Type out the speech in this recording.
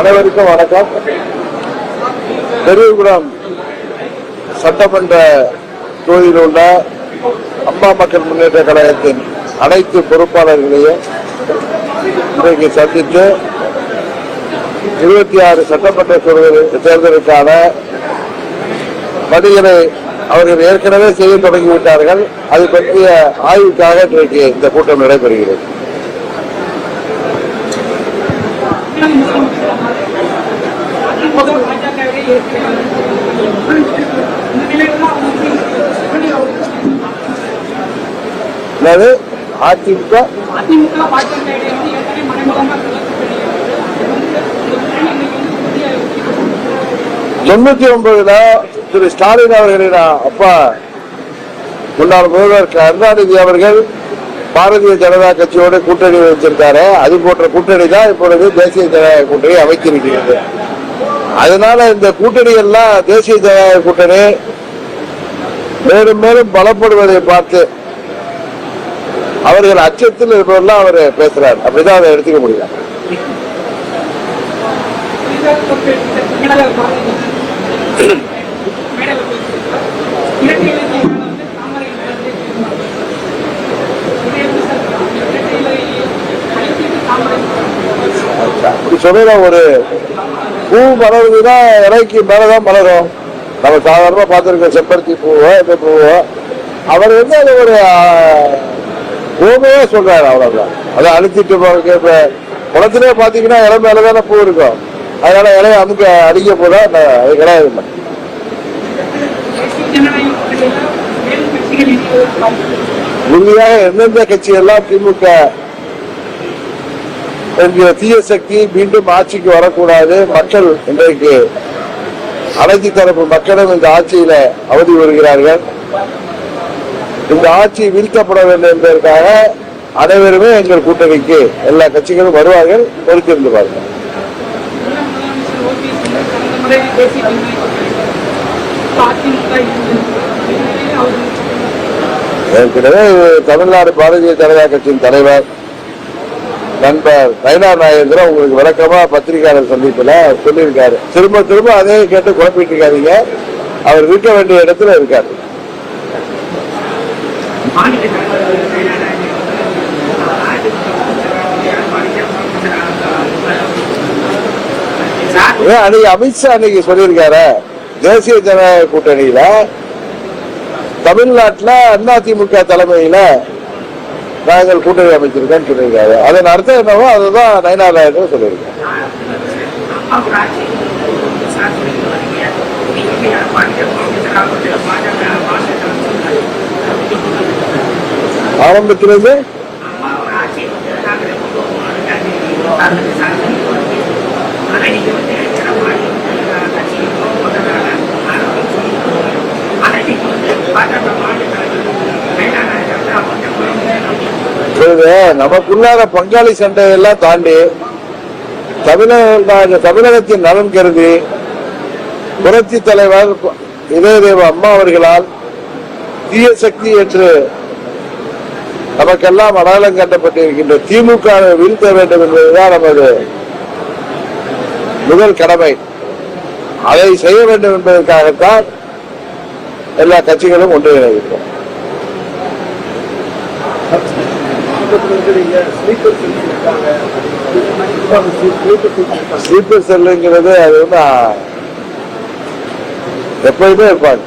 அனைவருக்கும் வணக்கம். பெரியகுளம் சட்டமன்ற தொகுதியில் உள்ள அம்மா மக்கள் முன்னேற்ற கழகத்தின் அனைத்து பொறுப்பாளர்களையும் இன்றைக்கு சந்தித்து இருபத்தி ஆறு சட்டமன்ற தேர்தலுக்கான பணிகளை அவர்கள் ஏற்கனவே செய்ய தொடங்கிவிட்டார்கள். அது பற்றிய ஆய்வுக்காக இன்றைக்கு இந்த கூட்டம் நடைபெறுகிறது. அதாவது அதிமுக? தொண்ணூத்தி ஒன்பதுல திரு ஸ்டாலின் அவர்களின் அப்பா முன்னாள் முதல்வர் கருணாநிதி அவர்கள் பாரதிய ஜனதா கட்சியோடு கூட்டணி வச்சிருக்காரு. அது போன்ற கூட்டணி தான் இப்பொழுது தேசிய ஜனநாயக கூட்டணி அமைத்திருக்கிறது. அதனால இந்த கூட்டணி எல்லாம் தேசிய ஜனநாயக கூட்டணி மேலும் மேலும் பலப்படுவதை பார்த்து அவர்கள் அச்சத்தில் இருப்பவரெல்லாம் அவர் பேசுறார். அப்படிதான் அதை எடுத்துக்க முடியும். அப்படி சொல்லுற ஒரு பூ மலருதுன்னா இலைக்கு மேலதான் மலரும் நம்ம சாதாரணமா பார்த்திருக்க செப்பருத்தி பூவோ இந்த பூவோ அவர் வந்து அது ஒரு பூமையே சொல்றாரு அவ்வளவுதான் அதை அழுத்திட்டு போறதுக்கு இப்ப குளத்திலே பாத்தீங்கன்னா இலை மேலதானே பூ இருக்கும். அதனால இலையை அமுக்க அடிக்க போதா அது கிடையாது இல்லை. உறுதியாக எந்தெந்த கட்சியெல்லாம் திமுக என்கிற தீய சக்தி மீண்டும் ஆட்சிக்கு வரக்கூடாது. மக்கள் இன்றைக்கு அனைத்து தரப்பு மக்களும் இந்த ஆட்சியில அவதி வருகிறார்கள். இந்த ஆட்சி வீழ்த்தப்பட வேண்டும் என்பதற்காக அனைவருமே எங்கள் கூட்டணிக்கு எல்லா கட்சிகளும் வருவார்கள் பொறுத்திருந்து பாருங்கள். ஏற்கனவே தமிழ்நாடு பாரதிய ஜனதா கட்சியின் தலைவர் நண்பர் நயனா நாயந்திரன் உங்களுக்கு விளக்கமா பத்திரிகையாளர் சந்திப்புல சொல்லியிருக்காரு. திரும்ப திரும்ப அதே கேட்டு குழப்பிட்டு இருக்காதீங்க அவர் இருக்க வேண்டிய இடத்துல இருக்காரு. ஏன் அன்னைக்கு அமித்ஷா அன்னைக்கு சொல்லியிருக்காரு தேசிய ஜனநாயக கூட்டணியில தமிழ்நாட்டுல அதிமுக தலைமையில நாங்கள் கூட்டணி அமைச்சிருக்கேன்னு சொல்லியிருக்காரு. அதன் அர்த்தம் என்னவோ அதுதான் நயனா சொல்லியிருக்கேன் ஆரம்பத்திலிருந்து? ஆரம்பத்திலிருந்து இது நமக்குள்ளார பங்காளி சண்டையெல்லாம் தாண்டி தமிழக தமிழகத்தின் நலன் கருதி புரட்சி தலைவர் இதயதேவ அம்மா அவர்களால் தீய சக்தி என்று நமக்கெல்லாம் அடையாளம் கட்டப்பட்டிருக்கின்ற திமுக வீழ்த்த வேண்டும் என்பதுதான் நமது முதல் கடமை. அதை செய்ய வேண்டும் என்பதற்காகத்தான் எல்லா கட்சிகளும் ஒன்றிணைகின்றோம் ஸ்லீப்பர் செல்லுங்கிறது அது வந்து எப்பயுமே இருப்பாங்க.